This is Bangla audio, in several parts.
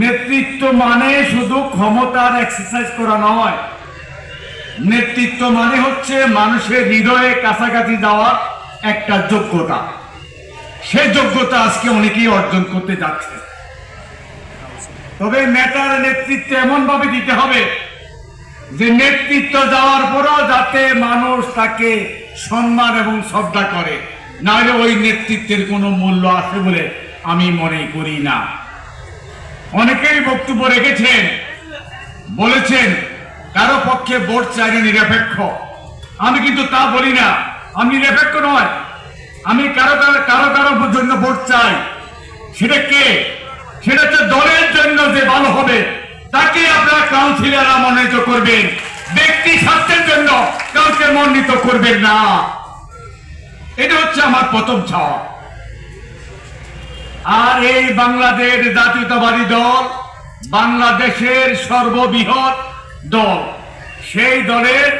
নেতৃত্ব মানে শুধু ক্ষমতার এক্সারসাইজ করা নয়। নেতৃত্ব মানে হচ্ছে মানুষের হৃদয়ে কাছাকাছি যাওয়া একটা যোগ্যতা। সে যোগ্যতা আজকে অনেকেই অর্জন করতে যাচ্ছে। তবে নেতার নেতৃত্ব এমন ভাবে দিতে হবে যে নেতৃত্ব যাওয়ার পরও যাতে মানুষ তাকে সম্মান এবং শ্রদ্ধা করে। নাহলে ওই নেতৃত্বের কোনো মূল্য আছে বলে আমি মনে করি না। অনেকেই বক্তব্য রেখেছেন, বলেছেন, কারও পক্ষে ভোট চাই না নিরপেক্ষ। আমি কিন্তু তা বলি না, আমি নিরপেক্ষ নয়। আমি কারও কারও কারও কারও জন্য ভোট চাই। সেটা কে? সেটা হচ্ছে দলের জন্য যে ভালো হবে, তাকে আপনারা কাউন্সিলররা মনোনীত করবেন। ব্যক্তি স্বার্থের জন্য কাউকে মনোনীত করবেন না। এটা হচ্ছে আমার প্রথম ছাওয়া আর এই বাংলাদেশ জাতীয়তাবাদী দল বাংলাদেশের সর্ববৃহৎ দল। সেই দলের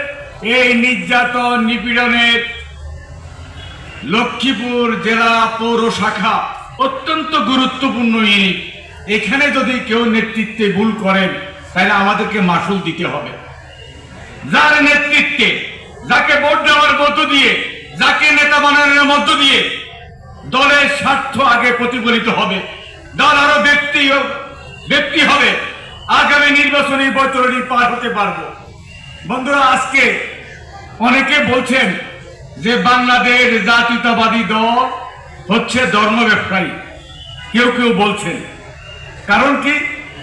এই নির্যাতন নিপীড়নের লক্ষ্মীপুর জেলা পৌর শাখা অত্যন্ত গুরুত্বপূর্ণ ইউনিট। এখানে যদি কেউ নেতৃত্বে ভুল করেন, তাহলে আমাদেরকে মাসুল দিতে হবে। যার নেতৃত্বে, যাকে ভোট দেওয়ার মধ্য দিয়ে, যাকে নেতা বানানোর মধ্য দিয়ে দলের স্বার্থ আগে প্রতিফলিত হবে। দল আরও ব্যক্তি ব্যক্তি হবে। আগামী নির্বাচনী বৈতরণী পার হতে পারব। বন্ধুরা, আজকে অনেকে বলছেন যে বাংলাদেশ জাতীয়তাবাদী দল হচ্ছে ধর্ম ব্যবসায়ী। কেউ কেউ বলছেন। কারণ কি?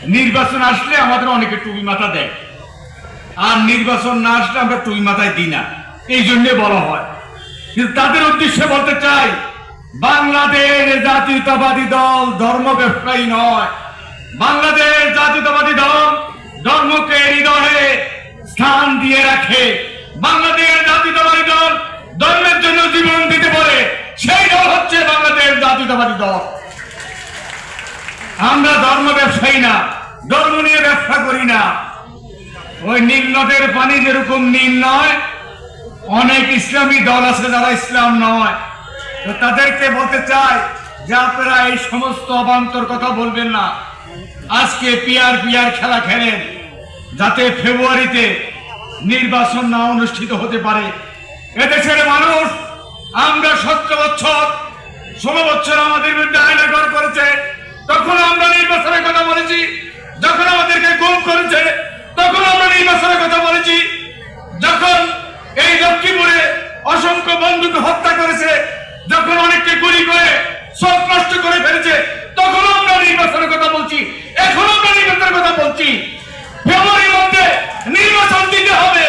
নির্বাচন আসলে আমাদের অনেকে টুপি মাথা দেয়। আর নির্বাচন না আসলে আমরা টুপি মাথায় দিই না। এই জন্যে বলা হয়। কিন্তু তাদের উদ্দেশ্যে বলতে চাই বাংলাদেশ জাতীয়তাবাদী দল ধর্ম ব্যবসায়ী নয়। বাংলাদেশ জাতীয়তাবাদী দল ধর্মকে হৃদয়ে স্থান দিয়ে রাখে। বাংলাদেশ জাতীয়তাবাদী দল ধর্মের জন্য জীবন দিতে পারে। সেই দল হচ্ছে বাংলাদেশ জাতীয়তাবাদী দল। আমরা ধর্ম ব্যবসায়ী না, ধর্ম নিয়ে ব্যবসা করি না। ওই নীল পানি যেরকম নীল নয়, অনেক ইসলামী দল আছে যারা ইসলাম নয়। তো তাদেরকে বলতে চাই যে আপনারা এই সমস্ত অবান্তর কথা বলবেন না। আজকে পিয়ার পিয়ার খেলা খেলেন, যাতে ফেব্রুয়ারিতে নির্বাচন না অনুষ্ঠিত হতে পারে। এদেশের মানুষ, আমরা সতেরো বছর, ষোলো বছর আমাদের বিরুদ্ধে আইন আগর করেছে তখন আমরা নির্বাচনের কথা বলেছি যখন আমাদেরকে গুম করেছে তখন আমরা নির্বাচনের কথা বলেছি যখন এই লক্ষ্মীপুরে অসংখ্য বন্ধুকে হত্যা করেছে যখন অনেককে গুলি করে সব নষ্ট করে ফেলেছে তখন আমরা নির্বাচনের কথা বলছি এখন আমরা নির্বাচনের কথা বলছি ফেব্রুয়ারির মধ্যে নির্বাচন দিতে হবে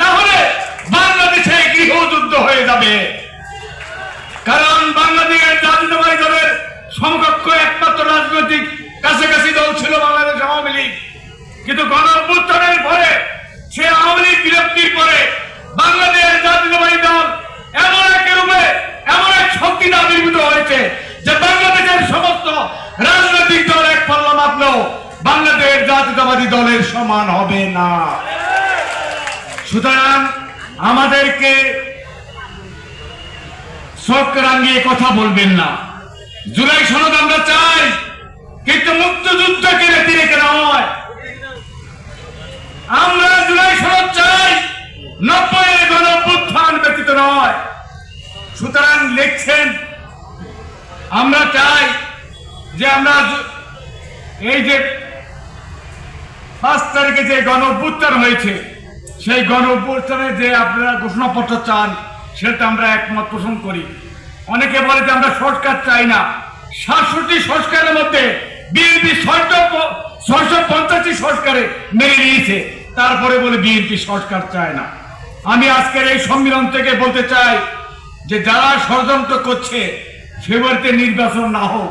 না হলে বাংলাদেশে গৃহযুদ্ধ হয়ে যাবে কারণ বাংলাদেশের জাতীয়তাবাদী দলের সমকক্ষ একমাত্র রাজনৈতিক কাছাকাছি দল ছিল বাংলাদেশ আওয়ামী লীগ। কিন্তু গণ অভ্যুত্থানের পরে সে আওয়ামী লীগ বিরক্তির পরে বাংলাদেশ জাতীয়তাবাদী দল এমন এক রূপে, এমন এক শক্তিতে আবির্ভূত হয়েছে যে বাংলাদেশের সমস্ত রাজনৈতিক দল এক পাল্লা মাপল বাংলাদেশ জাতীয়তাবাদী দলের সমান হবে না। সুতরাং আমাদেরকে চোখ রাঙিয়ে কথা বলবেন না। জুলাই সনদ আমরা চাই, কিন্তু মুক্তিযুদ্ধকে রেখে রেখে নয় আমরা জুলাই সনদ চাই নব্বই গণ অভ্যুত্থান ব্যতীত নয়। সুতরাং লিখছেন, আমরা চাই যে আমরা এই যে পাঁচ তারিখে যে গণ হয়েছে, সেই গণ যে আপনারা ঘোষণাপত্র চান, সেটা আমরা একমত পোষণ করি। অনেকে বলে যে আমরা সংস্কার চাই না। সাতষট্টি সংস্কারের মধ্যে বিএনপি ছয়শো পঞ্চাশটি সংস্কারে মেরে নিয়েছে। তারপরে বলে বিএনপি সংস্কার চায় না। আমি আজকের এই সম্মেলন থেকে বলতে চাই যে যারা ষড়যন্ত্র করছে ফেব্রুয়ারিতে নির্বাচন না হোক